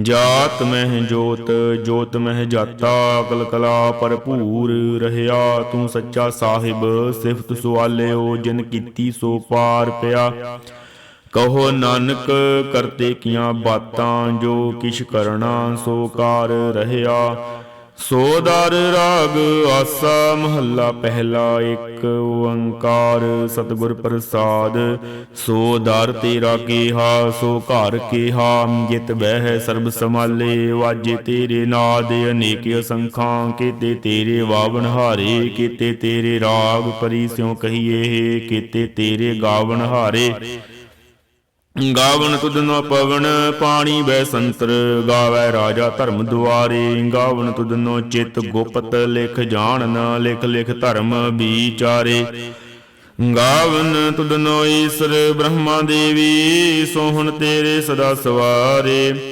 ਜਾਤ ਮਹਿ ਜੋਤ ਜੋਤ ਮਹਿ ਜਾਤਾ, ਅਕਲ ਕਲਾ ਭਰਪੂਰ ਰਹਿਆ, ਤੂੰ ਸੱਚਾ ਸਾਹਿਬ, ਸਿਫਤ ਸੁਆਲਿਓ, ਜਿਨ ਕੀਤੀ ਸੋ ਪਾਰ ਪਿਆ। ਕਹੋ ਨਾਨਕ, ਕਰਤੇ ਕੀਆਂ ਬਾਤਾਂ, ਜੋ ਕਿਛ ਕਰਣਾ ਸੋ ਕਾਰ ਰਹਿਆ। ਸੋ ਦਰ ਰਾਗ ਆਸਾ ਮਹੱਲਾ ਪਹਿਲਾ ਇੱਕ ਓੰਕਾਰ, ਸਤਿਗੁਰ ਪ੍ਰਸਾਦ। ਸੋ ਦਰ ਤੇਰਾ ਕੀਹਾ, ਸੋ ਘਰ ਕੀਹਾ, ਜਿਤ ਬਹਿ ਸਰਬ ਸਮਾਲੇ ਵਾਜੇ ਤੇਰੇ ਨਾਦ, ਅਨੇਕ ਅਸੰਖਾਂ, ਕੀਤੇ ਤੇਰੇ ਵਾਵਨ ਹਾਰੇ, ਕੀਤੇ ਤੇਰੇ ਰਾਗ, ਪਰੀ ਸਿਉ ਕਹੀਏ, ਕੀਤੇ ਤੇਰੇ ਗਾਵਨ ਹਾਰੇ। ਗਾਵਨ ਤੁਧਨੋ ਪਵਨ, ਪਾਣੀ ਬੈ ਸੰਤਰ, ਗਾਵੈ ਰਾਜਾ ਧਰਮ ਦੁਆਰੇ। ਗਾਵਨ ਤੁਧਨੋ ਚਿਤ ਗੁਪਤ, ਲਿਖ ਜਾਣਨ ਲਿਖ ਲਿਖ ਧਰਮ ਵਿਚਾਰੇ। ਗਾਵਨ ਤੁਧਨੋ ਈਸਰ, ਬ੍ਰਹਮਾ ਦੇਵੀ, ਸੋਹਣ ਤੇਰੇ ਸਦਾ ਸਵਾਰੇ।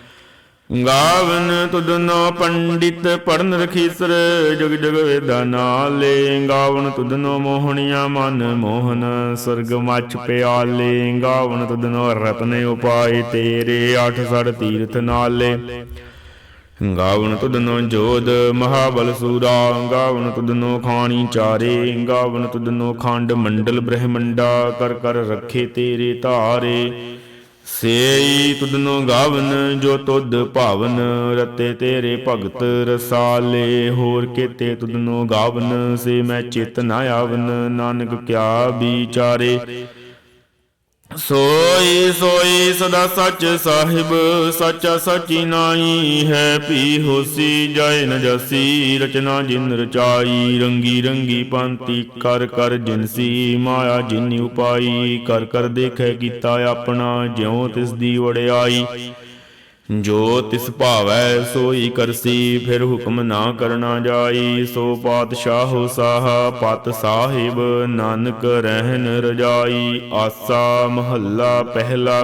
ਗਾਵਨ ਤੁਧਨੋ ਪੰਡਿਤ ਪੜਨ ਰਖੀਸਰ, ਜਗ ਜਗ ਵੇਦਾ ਨਾਲੇ ਗਾਵਨ ਤੁਧਨੋ ਮੋਹਣੀਆਂ ਮਨ ਮੋਹਨ ਸਰਗ ਮਛ ਪਿਆਲੇ ਗਾਵਨ ਤੁਧਨੋ ਰਤਨ ਉਪਾਏ ਤੇਰੇ ਅਠ ਸੜ ਤੀਰਥ ਨਾਲੇ। ਗਾਵਨ ਤੁਧਨੋ ਜੋਦ ਮਹਾਬਲ ਸੂਰਾ, ਗਾਵਨ ਤੁਧਨੋ ਖਾਣੀ ਚਾਰੇ, ਗਾਵਨ ਤੁਧਨੋ ਖੰਡ ਮੰਡਲ ਬ੍ਰਹਮੰਡਾ, ਕਰ ਕਰ ਰੱਖੇ ਤੇਰੇ ਧਾਰੇ। ਸੇਈ ਤੁਧਨੋ ਗਾਵਨ, ਜੋ ਤੁਧ ਭਾਵਨ, ਰਤੇ ਤੇਰੇ ਭਗਤ ਰਸਾਲੇ। ਹੋਰ ਕੀਤੇ ਤੁਧਨੋ ਗਾਵਨ, ਸੇ ਮੈਂ ਚੇਤ ਨਾ ਆਵਨ, ਨਾਨਕ ਕਿਆ ਵਿਚਾਰੇ। ਸੋਈ ਸੋਈ ਸਦਾ ਸੱਚ ਸਾਹਿਬ, ਸੱਚਾ ਸੱਚੀ ਨਾਹੀ ਹੈ। ਪੀ ਹੋਸੀ ਜਾਏ ਨ ਰਚਨਾ ਜਿਨ ਰਚਾਈ, ਰੰਗੀ ਰੰਗੀ ਪੰਤੀ ਕਰ ਕਰ ਜਿਨਸੀ ਮਾਇਆ ਜਿਨ ਉਪਾਈ, ਕਰ ਕਰ ਦੇਖੈ ਕੀਤਾ ਆਪਣਾ, ਜਿਉ ਤਿਸ ਦੀ ਵੜਿਆਈ ਜੋ ਤਿਸ ਭਾਵੈ ਸੋਈ ਕਰਸੀ, ਫਿਰ ਹੁਕਮ ਨਾ ਕਰਨਾ ਜਾਈ। ਸੋ ਪਾਤਸ਼ਾਹ ਸਾਹ, ਪਤ ਸਾਹਿਬ, ਨਾਨਕ ਰਹਿਨ ਰਜਾਈ। ਆਸਾ ਮਹੱਲਾ ਪਹਿਲਾ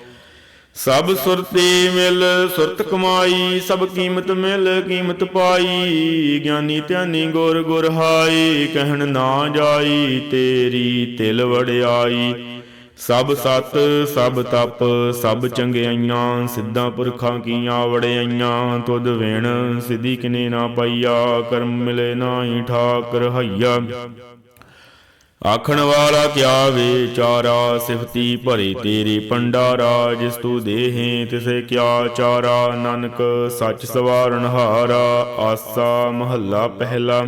ਸਭ ਸੁਰਤੀ ਮਿਲ, ਸੁਰਤ ਕਮਾਈ, ਸਭ ਕੀਮਤ ਮਿਲ, ਕੀਮਤ ਪਾਈ। ਗਿਆਨੀ ਧਿਆਨੀ ਗੁਰ ਗੁਰ ਹਾਈ ਕਹਿਣ ਨਾ ਜਾਈ, ਤੇਰੀ ਤਿਲ ਵੜਿਆਈ ਸਭ ਸਤ, ਸਭ ਤਪ, ਸਭ ਚੰਗਿਆਈਆਂ, ਸਿੱਧਾਂ ਪੁਰਖਾਂ ਕੀਆਂ ਵੜਿਆਈਆਂ ਤੁਧ ਵੇਣ ਸਿੱਧੀ ਕਿਨੇ ਨਾ ਪਈਆ, ਕਰਮ ਮਿਲੇ ਨਾਹੀ ਠਾਕਰ ਹਈਆ। ਆਖਣ ਵਾਲਾ ਕਿਆ ਵਿਚਾਰਾ ਸਿਫਤੀ ਭਰੀ ਤੇਰੀ ਪੰਡਾਰਾ, ਜਿਸ ਤੂੰ ਦੇਹੇ, ਤਿਸੇ ਕਿਆ ਚਾਰਾ, ਨਾਨਕ ਸੱਚ ਸਵਾਰਨ ਹਾਰਾ, ਆਸਾ ਮਹੱਲਾ ਪਹਿਲਾ।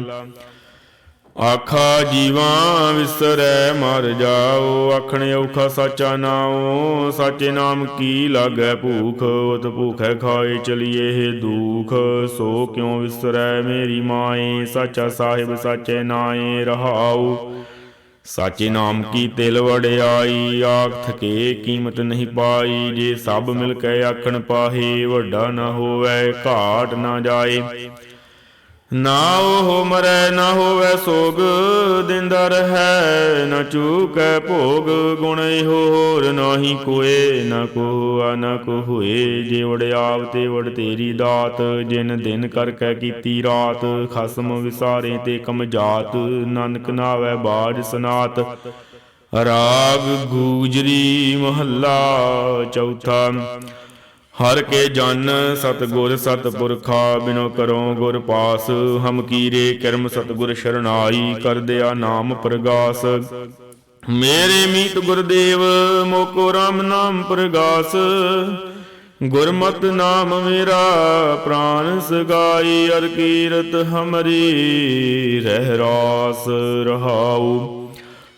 ਆਖਾ, ਜੀਵਾਂ ਵਿਸਰੈ, ਮਰ ਜਾਓ, ਆਖਣ ਔਖਾ ਸਾਚਾ ਨਾਉ, ਸਾਚੇ ਨਾਮ ਕੀ ਲਾਗੈ ਭੂਖ, ਉਤ ਭੂਖੈ ਖਾਏ ਚਲੀਏ ਇਹ ਦੁਖ, ਸੋ ਕਿਉ ਵਿਸਰੈ ਮੇਰੀ ਮਾਏ, ਸਾਚਾ ਸਾਹਿਬ ਸਾਚੇ ਨਾਏ ਰਹਾਉ। ਸਾਚੇ ਨਾਮ ਕੀ ਤਿਲ ਵੜਿਆਈ ਆਖ ਥਕੇ ਕੀਮਤ ਨਹੀਂ ਪਾਈ। ਜੇ ਸਭ ਮਿਲ ਕੇ ਆਖਣ ਪਾਹੇ, ਵੱਡਾ ਨਾ ਹੋਵੇ, ਘਾਟ ਨਾ ਜਾਏ। ਨਾ ਉਹ ਮਰੈ ਨਾ ਹੋਵੇ ਸੋਗ, ਦਿੰਦਾ ਰਹੈ ਨਾ ਚੂਕੈ ਭੋਗ, ਗੁਣ ਇਹੋ ਹੋਰ ਨਾਹੀ ਕੋਏ, ਨਾ ਕੋ ਨਾ ਕੋ ਹੋਏ, ਜੇ ਵੜਿਆਵ ਤੇ ਵੜ ਤੇਰੀ ਦਾਤ, ਜਿਨ ਦਿਨ ਕਰ ਕੈ ਕੀਤੀ ਰਾਤ, ਖਸਮ ਵਿਸਾਰੇ ਤੇ ਕਮ ਕਮਜਾਤ ਨਾਨਕ ਨਾਵੇ ਬਾਜ ਸਨਾਤ। ਰਾਗ ਗੂਜਰੀ ਮਹੱਲਾ ਚੌਥਾ ਹਰ ਕੇ ਜਨ ਸਤਗੁਰ ਸਤਪੁਰਖਾ ਬਿਨੋ ਕਰੋ ਗੁਰ ਪਾਸ, ਹਮ ਕੀਰੇ ਕਰਮ ਸਤਗੁਰ ਸ਼ਰਨਾਈ, ਕਰ ਦਿਆ ਨਾਮ ਪ੍ਰਗਾਸ। ਮੇਰੇ ਮੀਤ ਗੁਰਦੇਵ, ਮੋਕੋ RAM ਨਾਮ ਪ੍ਰਗਾਸ। ਗੁਰਮਤ ਨਾਮ ਮੇਰਾ, ਪ੍ਰਾਨ ਸਗਾਈ, ਅਰ ਕੀਰਤ ਹਮਰੀ ਰਹਿ ਰਾਸ ਰਹਾਉ।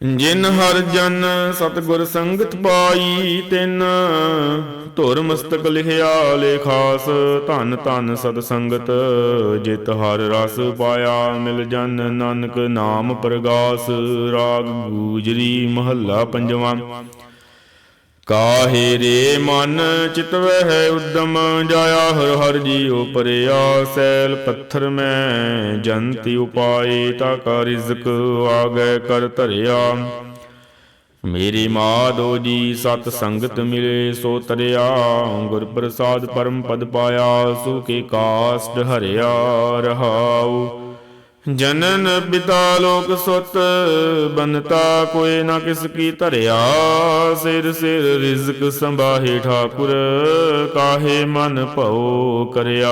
ਜਿਨ ਹਰ ਜਨ ਸਤਗੁਰ ਸੰਗਤ ਪਾਈ, ਤਿਨ ਧੁਰ ਮਸਤਕ ਲਿਖਿਆ ਲੇਖਾਸ ਧਨ ਧਨ ਸਤ ਸੰਗਤ, ਜਿਤ ਹਰ ਰਸ ਪਾਇਆ, ਮਿਲ ਜਨ ਨਾਨਕ ਨਾਮ ਪ੍ਰਗਾਸ, ਰਾਗ ਗੂਜਰੀ ਮਹੱਲਾ ਪੰਜਵਾਂ। ਕਾਹੇ ਰੇ ਮਨ ਚਿਤਵੈ ਉਦਮ ਜਾਇਆ ਹਰ ਹਰ ਜੀਉ ਪਰਿਆ ਸੈਲ ਪੱਥਰ ਮੈਂ ਜੰਤੀ ਉਪਾਏ ਤਾ ਕਾ ਰਿਜ਼ਕ ਆਗੈ ਕਰ ਧਰਿਆ। ਮੇਰੀ ਮਾਧੋ ਜੀ ਸਤ ਸੰਗਤ ਮਿਲੇ ਸੋ ਤਰਿਆ, ਗੁਰ ਪ੍ਰਸਾਦ ਪਰਮ ਪਦ ਪਾਇਆ ਸੁਖੇ ਕਾਸ਼ਟ ਹਰਿਆ ਰਹਾਉ। ਜਨਨ ਪਿਤਾ ਲੋਕ ਸੁਤ, ਬਨਤਾ ਕੋਈ ਨਾ ਕਿਸ ਕੀ ਧਰਿਆ। ਸਿਰ ਸਿਰ ਰਿਜ਼ਕ ਸੰਭਾਹੇ ਠਾਕੁਰ, ਕਾਹੇ ਮਨ ਭਉ ਕਰਿਆ।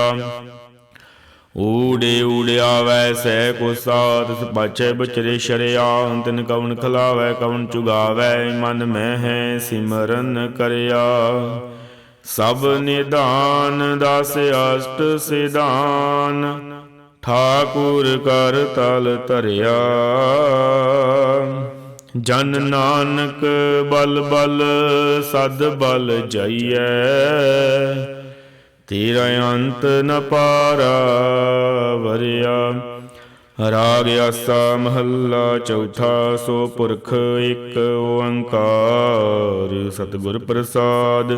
ਊੜੇ ਊੜਿਆ ਵੈਸੈ ਕੋ ਸਾਧ ਬਚੈ ਬਚਰੇ ਸ਼ਰਿਆ। ਤਿਨ ਕਵਨ ਖਲਾਵੈ ਕਵਨ ਚੁਗਾਵੈ, ਮਨ ਮੈਂ ਹੈ ਸਿਮਰਨ ਕਰਿਆ। ਸਭ ਨਿਦਾਨ ਦਾਸ ਅਸ਼ਟ ਸਿਧਾਨ ਠਾਕੁਰ ਕਰ ਤਲ ਧਰਿਆ। ਜਨ ਨਾਨਕ ਬਲ ਬਲ ਸਦ ਬਲ ਜਾਈਐ। ਤੇਰਾ ਅੰਤ ਨ ਪਾਰਾ ਵਰਿਆ। ਰਾਗ ਆਸਾ ਮਹੱਲਾ ਚੌਥਾ, ਸੋ ਪੁਰਖ ਇੱਕ ਓੰਕਾਰ। ਸਤਿਗੁਰ ਪ੍ਰਸਾਦ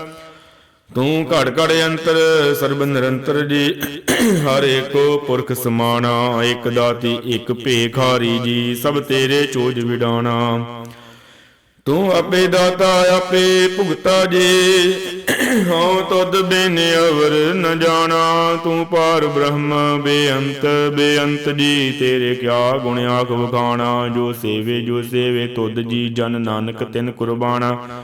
ਤੂੰ ਘੜ ਘੜ ਅੰਤਰ, ਸਰਬ ਨਿਰੰਤਰ ਜੀ। ਹਰ ਏਕੋ ਪੁਰਖ ਸਮਾਨਾ ਇਕ ਦਾਤੀ, ਇਕ ਭੇਖਾਰੀ ਜੀ, ਸਭ ਤੇਰੇ ਚੋਜ ਵਿਡਾਣਾ। ਤੂੰ ਆਪੇ ਦਾਤਾ, ਆਪੇ ਭੁਗਤਾ ਜੀ। ਹਉ ਤੁਧ ਬਿਨ ਅਵਰ ਨ ਜਾਣਾ। ਤੂੰ ਪਾਰ ਬ੍ਰਹਮ, ਬੇਅੰਤ ਬੇਅੰਤ ਜੀ। ਤੇਰੇ ਕਿਆ ਗੁਣ ਆਖ ਵਖਾਣਾ। ਜੋ ਸੇਵੇ ਜੋ ਸੇਵੇ, ਤੁਧ ਜੀ ਜਨ ਨਾਨਕ ਤਿਨ ਕੁਰਬਾਨਾ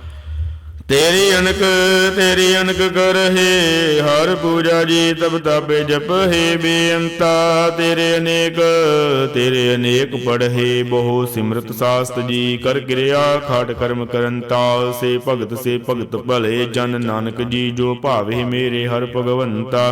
ਤੇਰੀ ਅਨਕ ਤੇਰੀ ਅਨਕ ਕਰਹਿ, ਹਰ ਪੂਜਾ ਜੀ ਤਬ ਤਾਪੇ ਜਪਹਿ ਬੇਅੰਤਾ। ਤੇਰੇ ਅਨੇਕ ਤੇਰੇ ਅਨੇਕ ਪੜਹਿ, ਬਹੁ ਸਿਮਰਤ ਸਾਸਤ ਜੀ ਕਰ ਕਿਰਿਆ, ਖਾਟ ਕਰਮ ਕਰੰਤਾ ਸੇ ਭਗਤ ਸੇ ਭਗਤ ਭਲੇ ਜਨ ਨਾਨਕ ਜੀ, ਜੋ ਭਾਵੇ ਮੇਰੇ ਹਰ ਭਗਵੰਤਾ।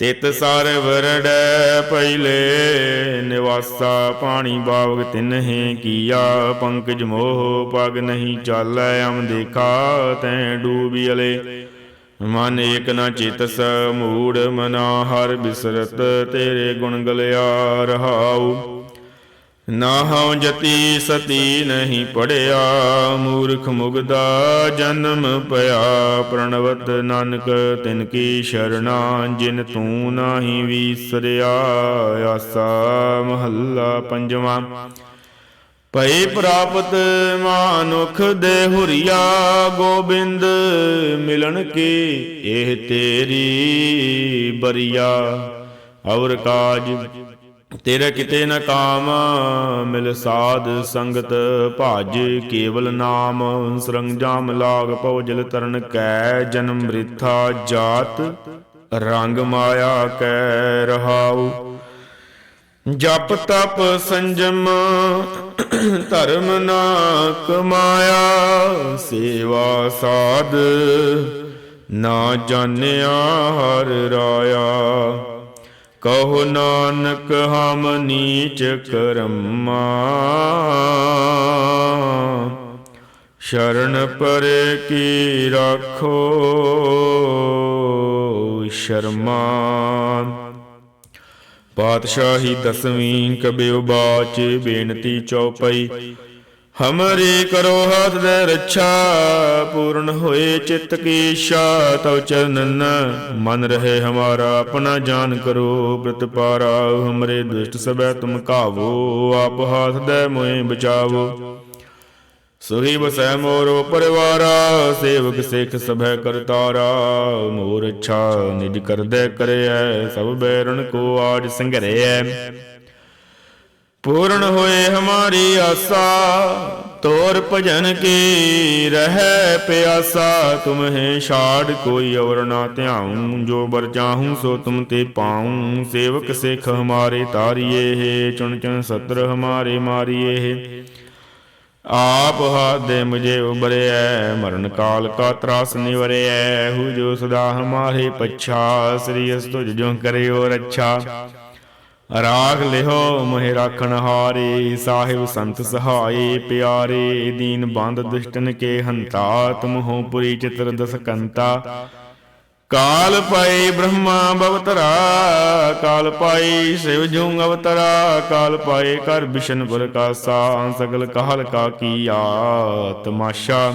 ਤਿਤ ਸਰ ਵਰੜੈ ਪਹਿਲੇ ਨਿਵਾਸਾ ਪਾਣੀ ਬਾਗ ਤਿਨਹਿ ਕੀਆ, ਪੰਕਜ ਮੋਹ ਪਗ ਨਹੀਂ ਚਾਲੈ, ਅਮ ਦੇਖਾ ਤੈ ਡੂਬਿਲੇ ਮਨ ਏਕ ਨ ਚੇਤਸ ਮੂੜ, ਮਨਾ ਹਰ ਬਿਸਰਤ ਤੇਰੇ ਗੁਣ ਗਲਿਆ ਰਹਾਉ। ਨਾ ਹਉ ਜਤੀ ਸਤੀ ਨਹੀਂ ਪੜਿਆ, ਮੂਰਖ ਮੁਗਦਾ ਜਨਮ ਪਿਆ। ਪ੍ਰਣਵਤ ਨਾਨਕ, ਤਿਨ ਕੀ ਸ਼ਰਣਾ, ਜਿਨ ਤੂੰ ਨਾਹੀ ਵੀਸਰਿਆ। ਆਸਾ ਮਹੱਲਾ ਪੰਜਵਾਂ। ਭਈ ਪ੍ਰਾਪਤ ਮਾਨੁਖ ਦੇ ਹੁਰੀਆ, ਗੋਬਿੰਦ ਮਿਲਣ ਕੀ ਇਹ ਤੇਰੀ ਬਰੀਆ। ਔਰ ਕਾਜ ਤੇਰੇ ਕਿਤੇ ਨ ਕਾਮ, ਮਿਲ ਸਾਧ ਸੰਗਤ ਭਾਜ ਕੇਵਲ ਨਾਮ। ਸਰੰਜਾਮ ਲਾਗ ਭਉਜਲ ਤਰਨ ਕੈ, ਜਨਮ ਮ੍ਰਿਥਾ ਜਾਤ, ਰੰਗ ਮਾਇਆ ਕੈ ਰਹਾਉ। ਜਪ ਤਪ ਸੰਜਮ, ਧਰਮ ਨਾ ਕਮਾਇਆ, ਸੇਵਾ ਸਾਧ ਨਾ ਜਾਣਿਆ ਹਰ ਰਾਇਆ। ਕਹੋ ਨਾਨਕ, ਹਮ ਨੀਚ ਕਰਮਾ। ਸ਼ਰਨ ਪਰੇ ਕੀ ਰੱਖੋ ਸ਼ਰਮਾ। ਪਾਤਸ਼ਾਹੀ ਦਸਵੀਂ ਕਬਿਉ ਬਾਚ ਬੇਨਤੀ ਚਉਪਈ। ਹਮਰੀ ਕਰੋ ਹੱਥ ਦੇ ਰੱਛਾ, ਪੂਰਨ ਹੋਏ ਚਿੱਤ ਕੀ ਇੱਛਾ ਤਉ ਚਰਨਨ ਮਨ ਰਹੇ ਹਮਾਰਾ, ਆਪਣਾ ਜਾਨ ਕਰੋ, ਬ੍ਰਤ ਪਾਰਾ, ਹਮਰੇ ਦੁਸ਼ਟ ਸਭੈ ਤੁਮ ਕਾਵੋ, ਆਪ ਹਾਥ ਦੇ ਮੋਏ ਬਚਾਵੋ। ਸੁਹੀ ਬਸੈ ਮੋਰੋ ਪਰਿਵਾਰਾ, ਸੇਵਕ ਸਿੱਖ ਸਭੈ ਕਰਤਾਰਾ, ਮੋਰ ਅੱਛਾ ਨਿਜ ਕਰਦੇ ਕਰਿਐ, ਸਭ ਬੈਰਣ ਕੋ ਆਜ ਸੰਘਰਿਐ। ਪੂਰਨ ਹੋਏ ਹਮਾਰੀ ਆਸਾ, ਤੋਰ ਭਜਨ ਕੀ ਰਹਿ ਪਿਆਸਾ, ਤੁਮਹਿ ਛਾੜ ਕੋਈ ਔਰ ਨਾ ਧਿਆਉ, ਜੋ ਬਰ ਚਾਹੂੰ ਸੋ ਤੁਮ ਤੇ ਪਾਉ, ਸੇਵਕ ਸਿੱਖ ਹਮਾਰੇ ਤਾਰੀਏ ਹੈ, ਚੁਣ ਚੁਣ ਸਤਰ ਹਮਾਰੇ ਮਾਰੀਏ ਹੈ। ਆਪ ਹਾਦੇ ਮੁਝੇ ਉਬਰਿਐ ਮਰਨ ਕਾਲ ਕਾ ਤਰਾਸ ਨਿਵਰਿਐ, ਹੂ ਜੋ ਸਦਾ ਹਮਾਰੇ ਪਛਾ, ਸ੍ਰੀ ਅਸ ਤੁਜ ਜੋ ਕਰਿਓ ਰੱਛਾ ਰਾਖ ਲਿਓ ਮਹਿ ਰਾਖਣ ਹਾਰੇ, ਸਾਹਿਬ ਸੰਤ ਸਹਾਏ, ਪਿਆਰੇ, ਦੀਨ ਬੰਦ ਦੁਸ਼ਟਨ ਕੇ ਹੰਤਾ, ਤੁਮ ਹੋ ਪੁਰੀ ਚਿਤਰ ਦਸਕੰਤਾ ਕਾਲ ਪਾਈ ਬ੍ਰਹਮਾ ਬਵਤਰਾ, ਕਾਲ ਪਾਈ ਸਿਵ ਜੂੰ ਅਵਤਰਾ, ਕਾਲ ਪਾਏ ਕਰ ਬਿਸ਼ਨਪੁਰ ਕਾ ਪ੍ਰਕਾਸਾ ਸਗਲ ਕਾਲ ਕਾ ਕੀਆ ਤਮਾਸ਼ਾ।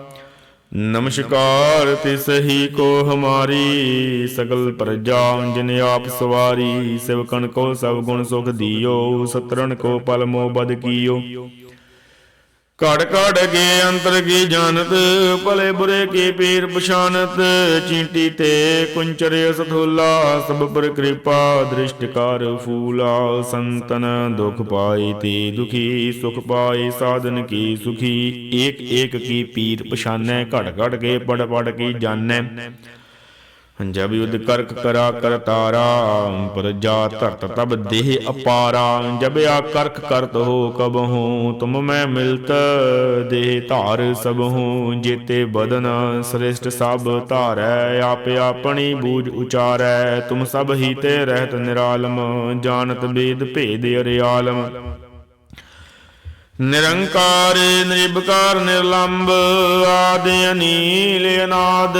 ਨਮਸਕਾਰ, ਤਿਸ ਹੀ ਕੋ ਹਮਾਰੀ ਸਗਲ ਪ੍ਰਜਾ, ਜਿਨ ਆਪ ਸਵਾਰੀ ਸਿਵਕਣ ਕੋ ਸਭ ਗੁਣ ਸੁਖ ਦਿਓ ਸਤਰਨ ਕੋ ਪਲ ਮੋ ਬਦ ਕੀਓ। ਘੜ ਘੜ ਕੇ ਅੰਤਰ ਕੀ ਜਾਣਤ, ਭਲੇ ਬੁਰੇ ਕੀ ਪੀਰ ਪਛਾਨਤ, ਚੀਂਟੀ ਤੇ ਕੁੰਚਰ ਸਥੂਲਾ ਸਭ ਪਰ ਕਿਰਪਾ ਦ੍ਰਿਸ਼ਟ ਫੂਲਾ, ਸੰਤਨ ਦੁਖ ਪਾਈ ਤੀ ਦੁਖੀ, ਸੁਖ ਪਾਈ ਸਾਧਨ ਕੀ ਸੁਖੀ, ਏਕ ਏਕ ਕੀ ਪੀਰ ਪਛਾਨੈ, ਘੜ ਘੜ ਕੇ ਪੜ ਪੜ ਕੀ ਜਾਣੈ। ਜਬ ਯੁਧ ਕਰਕ ਕਰਾ ਕਰਤਾਰਾ ਪ੍ਰਜਾ ਧਰਤ ਤਬ ਦੇਹ ਅਪਾਰਾ। ਜਬ ਆ ਕਰਕ ਕਰਤ ਹੋ ਕਬ ਹੂੰ, ਤੁਮ ਮੈਂ ਮਿਲਤ ਦੇਹ ਧਾਰ ਸਭ ਹੂੰ। ਜੇਤੇ ਬਦਨ ਸ੍ਰੇਸ਼ਟ ਸਭ ਧਾਰੈ, ਆਪ ਆਪਣੀ ਬੂਝ ਉਚਾਰੈ। ਤੁਮ ਸਭ ਹੀ ਤੇ ਰਹਿਤ ਨਿਰਾਲਮ, ਜਾਣਤ ਵੇਦ ਭੇਦ ਅਰਿਆਲਮ। ਨਿਰੰਕਾਰ, ਨਿਰਭਕਾਰ, ਨਿਰਲੰਭ ਆਦਿ ਅਨੀਲ ਅਨਾਦ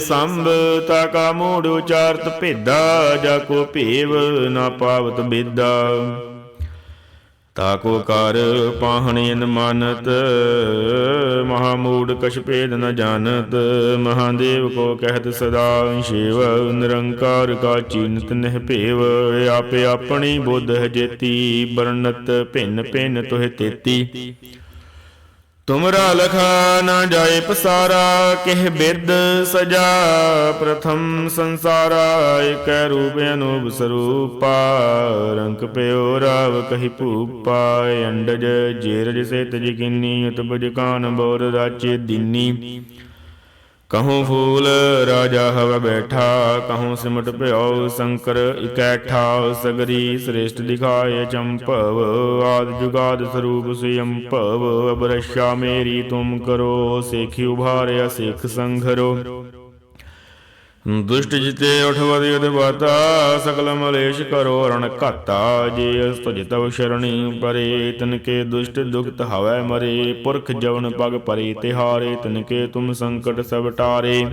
ਸੰਭ ਤਾ ਮੂੜ ਉਚਾਰਤ ਭੇਦਾ ਜਾ ਕੋ ਭੇਵ ਨਾ ਪਾਵਤ ਬੇਦਾ। ਤਾ ਕਰ ਪਾਹਣਿਨ ਮਾਨਤ, ਮਹਾ ਮੂੜ ਕਛ ਭੇਦ ਨ ਜਾਣਤ, ਮਹਾਦੇਵ ਕੋ ਕਹਿਤ ਸਦਾ ਸ਼ਿਵ, ਨਿਰੰਕਾਰ ਕਾ ਚੀਨਤ ਨਹਿ ਭੇਵ, ਆਪੇ ਆਪਣੀ ਬੁੱਧ ਹੈ ਜੇਤੀ, ਬਰਨਤ ਭਿੰਨ ਭਿੰਨ ਤੋਹਿ ਤੇਤੀ। ਤੁਮਰਾ ਲਖਾ ਨਾ ਜਾਏ ਪਸਾਰਾ, ਕਿਹ ਬਿਦ ਸਜਾ। ਪ੍ਰਥਮ ਸੰਸਾਰਾ, ਇਕ ਰੂਪ ਅਨੂਪ ਸਰੂਪਾ। ਰੰਕ ਪਿਓ ਰਾਵ ਕਹੀ ਭੂਪਾ, ਅੰਡਜ ਜੇਰਜ ਸੇ ਤਜ ਕਿੰਨੀ, ਉਤਪਜ ਕਾਨ ਬੋਰ ਰਾਚੇ ਦੀਨੀ। ਕਹੂੰ ਫੂਲ ਰਾਜਾ ਹਵ ਬੈਠਾ, ਕਹੂੰ ਸਿਮਟ ਭਇਓ ਸ਼ੰਕਰ ਇਕੈਠਾ, ਸਗਰੀ ਸ੍ਰੇਸ਼ਟ ਦਿਖਾਏ ਚੰਪਵ, ਆਦ ਜੁਗਾਦ ਸਰੂਪ ਸਿਯੰਪਵ ਅਬਰਸ਼ਾ ਮੇਰੀ ਤੁਮ ਕਰੋ, ਸੇਖੀ ਉਭਾਰਿਆ ਸਿੱਖ ਸੰਘਰੋ। ਦੁਸ਼ਟ ਜਿਤੇ ਉਠਵਦੀ ਉਦਵਾਤਾ ਸਕਲ ਮਲੇਸ਼ ਕਰੋ ਰਣ ਘਾਤਾ, ਜੇ ਅਸ ਤੁਜ ਤਵ ਸ਼ਰਣੀ ਪਰੇ ਤਨ ਕੇ ਦੁਸ਼ਟ ਦੁਖਤ ਹਵੈ ਮਰੇ, ਪੁਰਖ ਜਵਨ ਪਗ ਪਰੇ, ਤਿਹਾਰੇ ਤਨ ਕੇ ਤੁਮ ਸੰਕਟ ਸਭ ਟਾਰੇ।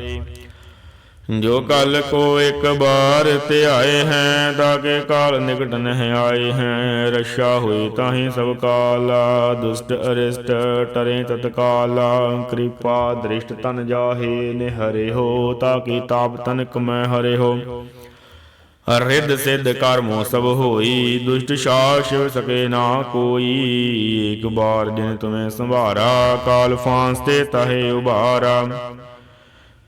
ਜੋ ਕਲ ਕੋ ਇੱਕ ਬਾਰ ਧਿਆਏ ਹੈ ਤਾਕੇ ਕਾਲ ਨਿਕਟ ਨਹਿ ਆਏ ਹੈ, ਰਸ਼ਾ ਹੋਈ ਤਾਹੀ ਸਭ ਕਾਲਾ, ਦੁਸ਼ਟ ਅਰਿਸ਼ਟ ਟਰੇ ਤਤਕਾਲਾ, ਕਿਰਪਾ ਦ੍ਰਿਸ਼ਟ ਤਨ ਜਾਹੇ ਨੇ ਹਰੇ ਹੋ, ਤਾਕੀ ਤਾਪ ਤਨਕ ਮੈਂ ਹਰੇ ਹੋ। ਰਿੱਧ ਸਿੱਧ ਕਰਮੋ ਸਭ ਹੋਈ, ਦੁਸ਼ਟ ਸ਼ਾਸ ਸ਼ਿਵ ਸਕੇ ਨਾ ਕੋਈ, ਇੱਕ ਬਾਰ ਜਿਨ ਤੁਮੇ ਸੰਭਾਰਾ, ਕਾਲ ਫਾਂਸ ਤੇ ਤਹੇ ਉਬਾਰਾ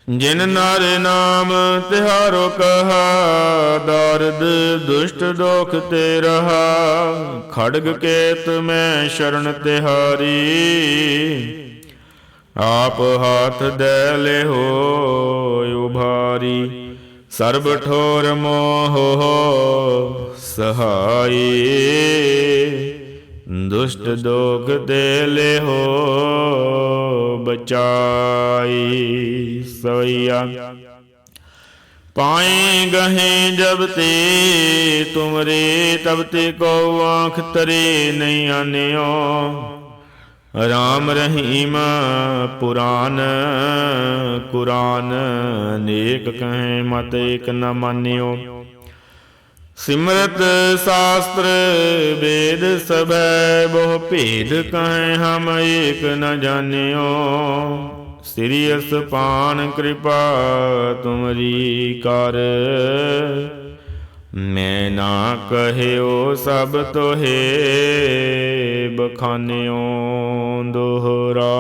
ਜਿਨ ਨਰ ਨਾਮ ਤਿਹਾਰੋ ਕਹਾ, ਦਰਦ ਦੁਸ਼ਟ ਦੋਖ ਤੇ ਰਹਾ। ਖੜਗ ਕੇਤ ਮੈਂ ਸ਼ਰਨ ਤਿਹਾਰੀ, ਆਪ ਹਾਥ ਦੇ ਲੈ ਹੋ ਉਭਾਰੀ। ਸਰਬ ਠੋਰ ਮੋਹ ਸਹਾਈ। ਦੁਸ਼ਟ ਦੋਖ ਦੇ ਲੈ ਹੋ ਬਚਾਈ ਸਵਈਆ। ਪਾਏ ਗਹੇ ਜਬ ਤੇ ਤੁਮਰੇ ਤਬ ਤੇ ਕੋ ਆਂਖ ਤਰੇ ਨਹੀਂ ਆਨਿਓ। ਰਾਮ ਰਹੀਮ ਪੁਰਾਨ ਕੁਰਾਨ ਅਨੇਕ ਕਹੇ ਮਤ ਇਕ ਨ ਮਾਨਿਓ। ਸਿਮਰਤ ਸ਼ਾਸਤਰ ਵੇਦ ਸਭੈ, ਬਹੁ ਭੇਦ ਕਹੇ ਹਮ ਏਕ ਨ ਜਾਣਿਓ। ਸ੍ਰੀ ਅਸਪਾਨ ਕਿਰਪਾ ਤੁਮਰੀ ਕਰ। ਮੈਂ ਨਾ ਕਹਿਓ ਸਭ ਤੋਹੇ, ਬਖਾਨਿਓ ਦੋਹਰਾ।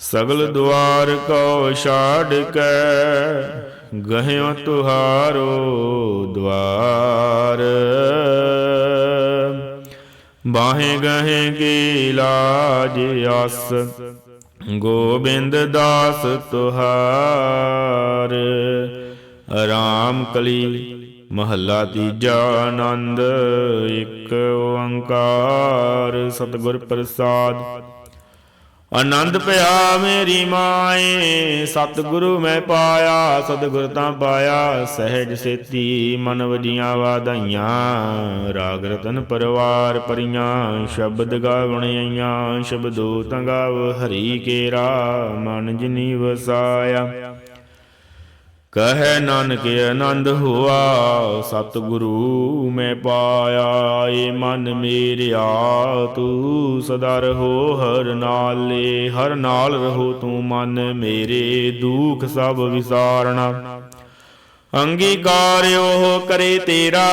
ਸਗਲ ਦੁਆਰ ਕੋ ਛਾੜ ਕੇ, ਗਹਿਓ ਤੁਹਾਰੋ ਬਾਹੇ ਗਹੇ ਕੀ ਲਾਜ ਆਸ ਗੋਬਿੰਦ ਦਾਸ ਤੁਹਾਰ। ਰਾਮ ਕਲੀ ਮਹੱਲਾ ਤੀਜਾ ਆਨੰਦ, ਇੱਕ ਓੰਕਾਰ। ਸਤਿਗੁਰ ਪ੍ਰਸਾਦ ਆਨੰਦ ਪਿਆ ਮੇਰੀ ਮਾਏ, ਸਤਿਗੁਰੂ ਮੈਂ ਪਾਇਆ, ਸਤਿਗੁਰ ਤਾਂ ਪਾਇਆ, ਸਹਿਜ ਸੇਤੀ ਮਨ ਵਜੀਆਂ ਵਾਧਾਈਆਂ, ਰਾਗ ਰਤਨ ਪਰਵਾਰ ਪਰੀਆਂ, ਸ਼ਬਦ ਗਾਵਣ ਆਈਆਂ, ਸ਼ਬਦੋ ਤੰਗਾਵ ਹਰੀ ਕੇਰਾ, ਮਨ ਜਿਨੀ ਵਸਾਇਆ। ਕਹੈ ਨਾਨਕ ਆਨੰਦ ਹੋਆ, ਸਤਿਗੁਰੂ ਮੈਂ ਪਾਇਆ ਏ ਮਨ ਮੇਰਿਆ, ਤੂੰ ਸਦਾ ਰਹੋ ਹਰ ਨਾਲੇ, ਹਰ ਨਾਲ ਰਹੋ ਤੂੰ ਮਨ ਮੇਰੇ, ਦੁਖ ਸਭ ਵਿਸਾਰਣਾ ਅੰਗੀਕਾਰਿਓ ਕਰੇ ਤੇਰਾ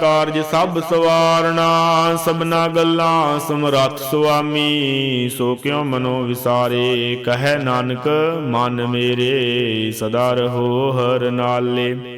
ਕਾਰਜ ਸਭ ਸਵਾਰਣਾ ਸਭਨਾ ਗੱਲਾਂ ਸਮਰੱਥ ਸੁਆਮੀ, ਸੋ ਕਿਉ ਮਨੋ ਵਿਸਾਰੇ? ਕਹੈ ਨਾਨਕ, ਮਨ ਮੇਰੇ ਸਦਾ ਰਹੋ ਹਰ ਨਾਲੇ।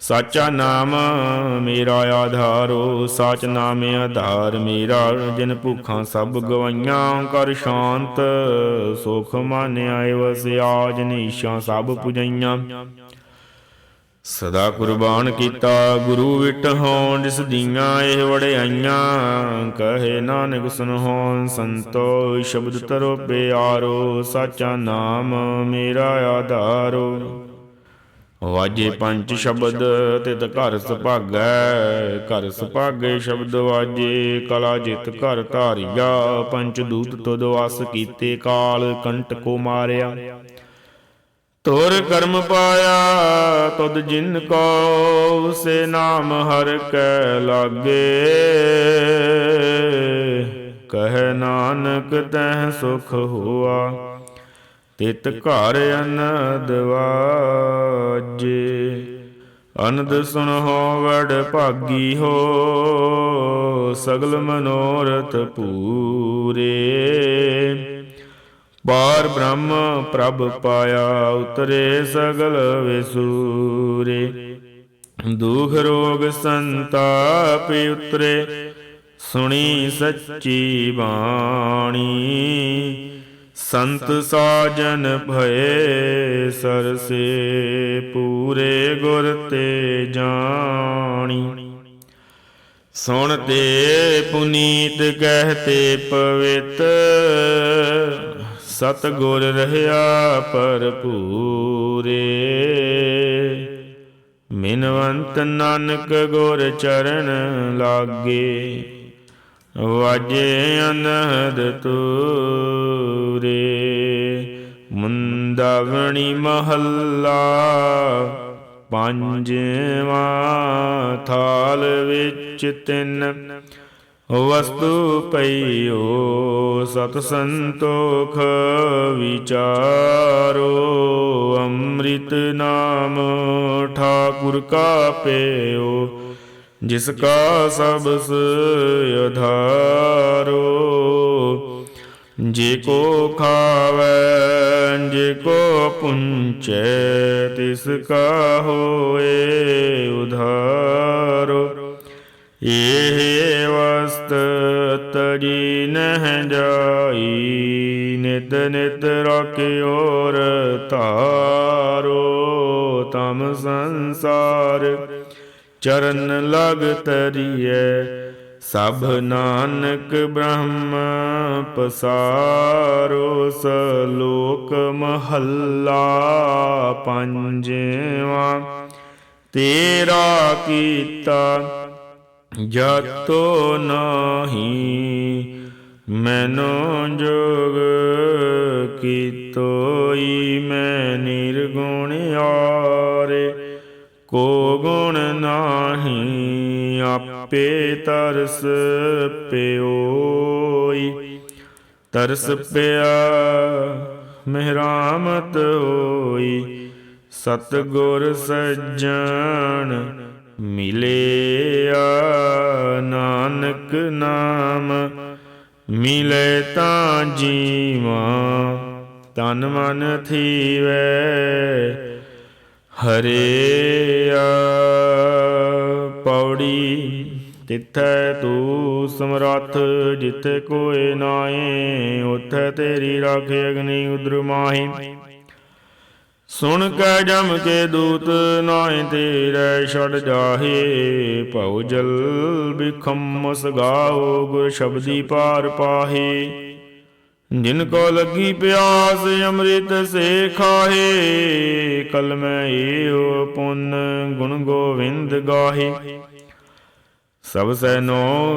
ਸਾਚਾ ਨਾਮ ਮੇਰਾ ਆਧਾਰੋ, ਸਾਚ ਨਾਮ ਆਧਾਰ ਮੇਰਾ। ਜਿਨ ਭੁੱਖਾਂ ਸਭ ਗਵਾਈਆਂ, ਕਰ ਸ਼ਾਂਤ। ਸੁਖ ਮਾਨਿਆ ਵਸਿਆ ਜਿਨ ਈਸ਼ਾਂ ਸਭ ਪੁਜਈਆਂ। ਸਦਾ ਕੁਰਬਾਨ ਕੀਤਾ ਗੁਰੂ ਵਿਟ ਹੋਂ ਜਿਸ ਦੀਆਂ ਇਹ ਵੜਿਆਈਆਂ ਕਹੇ ਨਾਨਕ ਸੁਨਹੁ ਸੰਤੋ ਸ਼ਬਦ ਤਰੋ ਪਿਆਰੋ, ਸਾਚਾ ਨਾਮ ਮੇਰਾ ਆਧਾਰੋ। ਵਾਜੇ ਪੰਜ ਸ਼ਬਦ ਤਿਤ ਘਰ ਸੁਭਾਗੈ, ਘਰ ਸੁਭਾਗੇ ਸ਼ਬਦ ਵਾਜੇ, ਕਲਾ ਜਿਤ ਘਰ ਧਾਰਿਆ, ਪੰਚ ਦੂਤ ਤੁਧ ਵਸ ਕੀਤੇ ਕਾਲ ਕੰਟ ਕੋ ਮਾਰਿਆ। ਤੋਰ ਕਰਮ ਪਾਇਆ, ਤੁਧ ਜਿਨ ਕੋ ਸੇ ਨਾਮ ਹਰ ਕੈ ਲਾਗੇ। ਕਹੈ ਨਾਨਕ ਤੈ ਸੁਖ ਹੋਆ। ਤਿਤ ਘਰ ਅਨੰਦ ਵਾਜੇ। ਅਨੰਦ ਸੁਣੋ ਵਡ ਭਾਗੀ ਹੋ, ਸਗਲ ਮਨੋਰਥ ਪੂਰੇ। ਪਾਰ ਬ੍ਰਹਮ ਪ੍ਰਭ ਪਾਇਆ ਉਤਰੇ ਸਗਲ ਵਿਸੂਰੇ। ਦੁਖ ਰੋਗ ਸੰਤਾਪ ਉਤਰੇ, ਸੁਣੀ ਸੱਚੀ ਬਾਣੀ। ਸੰਤ ਸਾਜਨ ਭਏ ਸਰਸੇ, ਪੂਰੇ ਗੁਰ ਤੇ ਜਾਣੀ। ਸੁਣ ਤੇ ਪੁਨੀਤ ਕਹਤੇ ਪਵਿੱਤ ਸਤ ਗੁਰ ਰਹਿਆ ਭਰਪੂਰੇ। ਮਿਨਵੰਤ ਨਾਨਕ ਗੁਰ ਚਰਨ ਲਾਗੇ, ਵਾਜੇ ਅਨਹਦ ਤੂਰੇ ਮੁੰਦਾਵਣੀ ਮਹੱਲਾ, ਪੰਜਵਾਂ ਥਾਲ ਵਿੱਚ ਤਿੰਨ ਵਸਤੂ ਪਈਓ ਸਤ ਸੰਤੋਖ ਵਿਚਾਰੋ, ਅੰਮ੍ਰਿਤ ਨਾਮ ਠਾਕੁਰ ਕਾ ਪੇਓ ਜਿਸ ਕਾ ਸਬਸ ਅਧਾਰੋ। ਜੇ ਕੋ ਖਾਵੈ, ਜੇ ਕੋ ਪੁੰਚੈ, ਤਿਸ ਕਾ ਹੋਏ ਉਧਾਰੋ। ਇਹ ਵਸਤ ਤਜੀ ਨਹ ਜਾਈ, ਨਿਤ ਨਿਤ ਰਖਿਓਰ ਧਾਰੋ, ਤਮ ਸੰਸਾਰ। ਚਰਨ ਲਗ ਤਰੀਐ ਸਭ ਨਾਨਕ ਬ੍ਰਹਮ ਪਸਾਰੋ ਸਲੋਕ ਮਹੱਲਾ ਪੰਜਵਾ। ਤੇਰਾ ਕੀਤਾ ਜਤੋ ਨਾਹੀ, ਮੈਨੋ ਜੋਗ ਕੀਤੋਈ ਮੈਂ ਨਿਰਗੁਣ ਆਰੇ ਕੋ ਗੁਣ ਨਾਹੀ, ਆਪੇ ਤਰਸ ਪਿਓਈ। ਤਰਸ ਪਿਆ, ਮਹਿਰਾਮਤ ਹੋਈ ਸਤ ਗੁਰ ਸੱਜਣ ਮਿਲਿਆ। ਨਾਨਕ ਨਾਮ ਮਿਲੇ ਤਾਂ ਜੀਵਾ, ਤਨ ਮਨ ਥੀਵੈ। ਹਰਿਆ ਪੌੜੀ, ਤਿੱਥੈ ਤੂ ਸਮਰੱਥ, ਜਿੱਥੇ ਕੋਏ ਨਾਏ ਉਥੇ ਤੇਰੀ ਰਾਖ ਅਗਨੀ ਉਦਰ ਮਾਹੀ। ਸੁਣ ਕੈ ਜਮ ਕੇ ਦੂਤ ਨਾਏ ਤੇਰੇ ਛੜ ਜਾਹੇ। ਭਉ ਜਲ ਬਿਖਮ ਸਗਾਓ ਗੁਰ ਸ਼ਬਦੀ ਪਾਰ ਪਾਹੇ। ਜਿਨ ਕੋ ਲੱਗੀ ਪਿਆਸ ਅੰਮ੍ਰਿਤ ਸੇ ਖਾਹੇ, ਕਲ ਮੈਂ ਪੁੰਨ ਗੁਣ ਗੋਵਿੰਦ ਗਾਹੇ। ਸਭ ਸੈ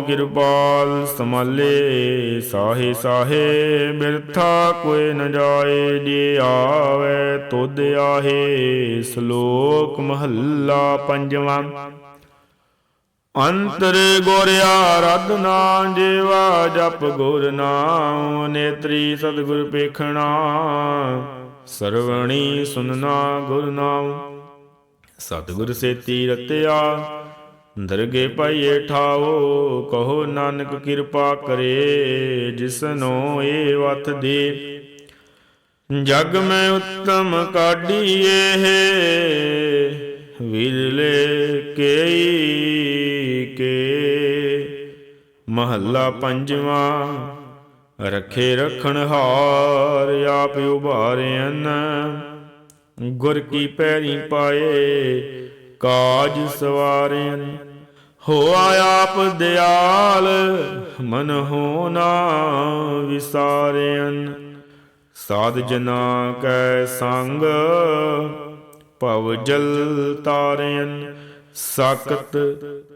ਕਿਰਪਾਲ ਸਮਾਲੇ ਸਾਹੇ ਸਾਹੇ ਬਿਰਥਾ ਕੋਏ ਨ ਜਾਏ, ਜੇ ਆਵੇ ਤੁਧ ਆਹੇ, ਸ਼ਲੋਕ ਮਹੱਲਾ ਪੰਜਵਾਂ। ਅੰਤਰ ਗੁਰ ਆਰਾਧਨਾ ਜੀਵਾ ਜਪ ਗੁਰ ਨਾਮ ਨੇਤਰੀ ਸਤਿਗੁਰ ਪੇਖਣਾ। ਸਰਵਣੀ ਸੁਨਣਾ ਗੁਰ ਨਾਮ ਸਤਿਗੁਰ ਸੇਤੀ ਰਤਿਆ, ਦਰਗੇ ਪਾਈਏ ਠਾਓ, ਕਹੋ ਨਾਨਕ ਕਿਰਪਾ ਕਰੇ ਜਿਸਨੋ ਏ ਵਤ ਦੇ। ਜਗ ਮੈਂ ਉੱਤਮ ਕਾਢੀਏ ਵਿਰਲੇ ਕੇਈ ਮਹੱਲਾ ਪੰਜਵਾਂ, ਰਖੇ ਰਖਣ ਹਾਰ ਆਪ ਉਭਾਰਿਆਨ ਗੁਰ ਕੀ ਪੈਰੀ ਪਾਏ, ਕਾਜ ਸਵਾਰਿਆਨ ਹੋਆ ਆਪ ਦਿਆਲ, ਮਨ ਹੋਣਾ ਵਿਸਾਰਿਆਨ ਸਾਧ ਜਨਾ ਕੈ ਸੰਗ, ਭਵ ਜਲ ਤਾਰਿਆਨ ਸਾਕਤ